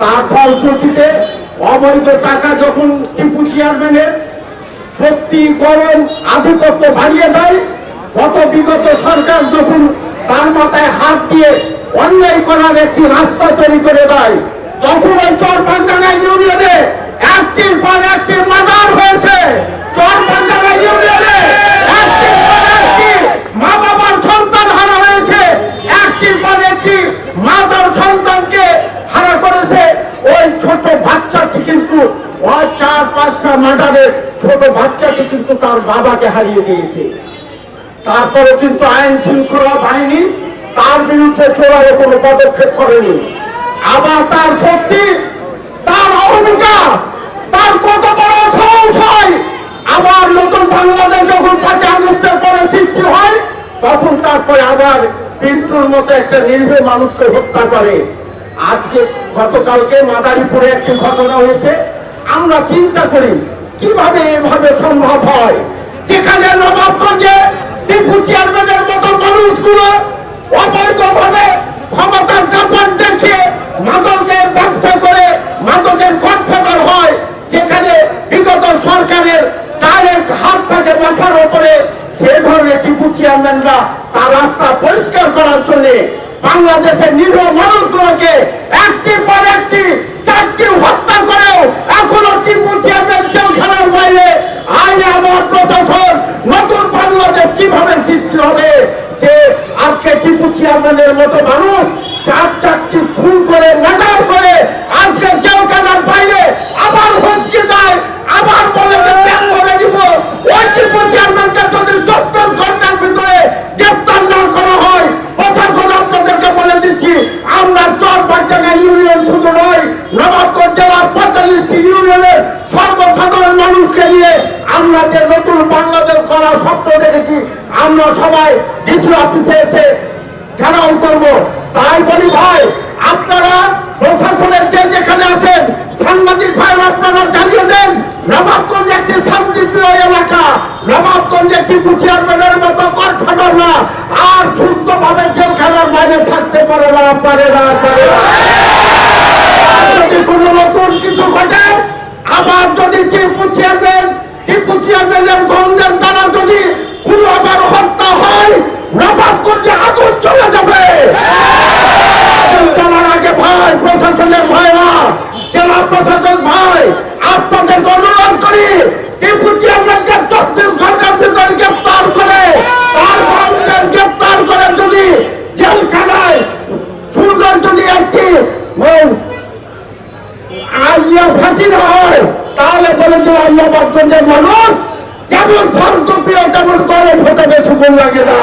তার ফলশ্রুতিতে অবৈধ টাকা যখন টিপু চেয়ারম্যানের শক্তিকরণ আধিপত্য বাড়িয়ে দেয়, গত বিগত সরকার যখন তার মাথায় হাত দিয়ে অন্যায় করার একটি রাস্তা তৈরি করে দেয়, তখন ওই চরপান্ডাঙ্গা ইউনিয়নে একটির পর একটি মার্ডার হয়েছে চরপান্ডাঙ্গা ইউনিয়নে একটির পর একটি মা বাবার সন্তান হারা হয়েছে একটির পর একটি মা তার সন্তানকে হারা করেছে ওই ছোট বাচ্চাটি কিন্তু চার পাঁচটা মার্ডারে ছোট বাচ্চাটি কিন্তু তার বাবাকে হারিয়ে দিয়েছে। তারপরে কিন্তু আইন শৃঙ্খলা বাহিনী তার বিরুদ্ধে চোরালো কোনো পদক্ষেপ করেনি। আবার তার শক্তি, তার অহমিকা তার কত বড় সাহস হয়, আবার নতুন বাংলাদেশ যখন পাঁচে আগস্টের পরে সৃষ্টি হয়, তখন তারপরে আবার পিন্টুর মতো একটা নির্ভীক মানুষকে হত্যা করে। আজকে গতকালকে মাদারীপুরে একটি ঘটনা হয়েছে। আমরা চিন্তা করি, কীভাবে এভাবে সম্ভব হয়? যেখানে নবাবগঞ্জে টিপু চেয়ারম্যানের মতো মানুষগুলো অবৈধভাবে ক্ষমতার কাপড় দেখে মাদকের ব্যবসা করে মাদকের গডফাদার হয়, যেখানে বিগত সরকারের ডাইরেক্ট হাত থাকে মাথার উপরে, সে ধরনের টিপু চেয়ারম্যানরা তার রাস্তা পরিষ্কার করার জন্য বাংলাদেশের নিরীহ মানুষগুলোকে একটির পর একটি চারটি হত্যা করেও এখনও টিপু চেয়ারম্যান জেলখানার বাইরে আইনে আমার প্রশাসন নতুন বাংলাদেশ কীভাবে সৃষ্টি হবে যে আজকে চেয়ারম্যানের মতো মানুষ চার চারটি খুন করে মার্ডার করে আজকে জেলখানার বাইরে আবার হুমকি দেয়, আবার বলে যে ত্যাগ করে দিব ওই চেয়ারম্যানকে যদি চব্বিশ ঘণ্টার ভিতরে গ্রেপ্তার না করা হয়, প্রশাসন আপনাদেরকে বলে দিচ্ছি, আমরা চর ইউনিয়ন শুধু নয়, নবাবগঞ্জ জেলার পঁয়তাল্লিশটি ইউনিয়নের সর্বসাধারণ মানুষকে নিয়ে আমরা যে নতুন বাংলাদেশ করার স্বপ্ন দেখেছি, আমরা সবাই ডিসি অফিসে এসে ঘেরাও করব। তাই বলি ভাই, আপনারা প্রশাসনের যে যেখানে আছেন, সাংবাদিক ভাই আপনারা জানিয়ে দেন, নবাবগঞ্জ একটি শান্তিপ্রিয় এলাকা, নবাবগঞ্জ একটি চেয়ারম্যানের মতো কর না। আর সুস্থভাবে জেলখানার বাইরে থাকতে পারে না পারে না, পারে যদি কোনো নতুন কিছু ঘটে, আবার যদি টিপু চেয়ারম্যান, টিপু চেয়ারম্যানের গন্ধের দ্বারা যদি কোনো আবার হত্যা হয় নবাবগঞ্জে আগুন চলে যাবে চলার আগে ভাই প্রশাসনের ভাইরা জেলা প্রশাসন ভাই আপনাদের অনুরোধ করি টিপু চেয়ারম্যানকে চব্বিশ ঘণ্টার ভিতরে গ্রেপ্তার করে তার গন্ধের গ্রেপ্তার করে যদি জেলখানায় সুন্দর যদি একটি ওই আইয়া ফাঁসি হয়, তাহলে বলে যে অন্নবাগঞ্জের মানুষ, যেমন শান্তপ্রিয় তেমন করে হতে বেশি গুণ লাগে না।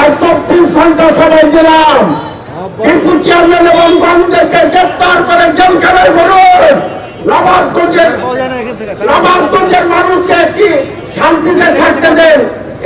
আর চব্বিশ ঘণ্টা সবাই দিলাম। টিপু চেয়ারম্যান এবং গঞ্জকে গ্রেপ্তার করে জেলখানায় বলুন নবাবগঞ্জের নবাবগঞ্জের মানুষকে কি শান্তিতে থাকতে দেন?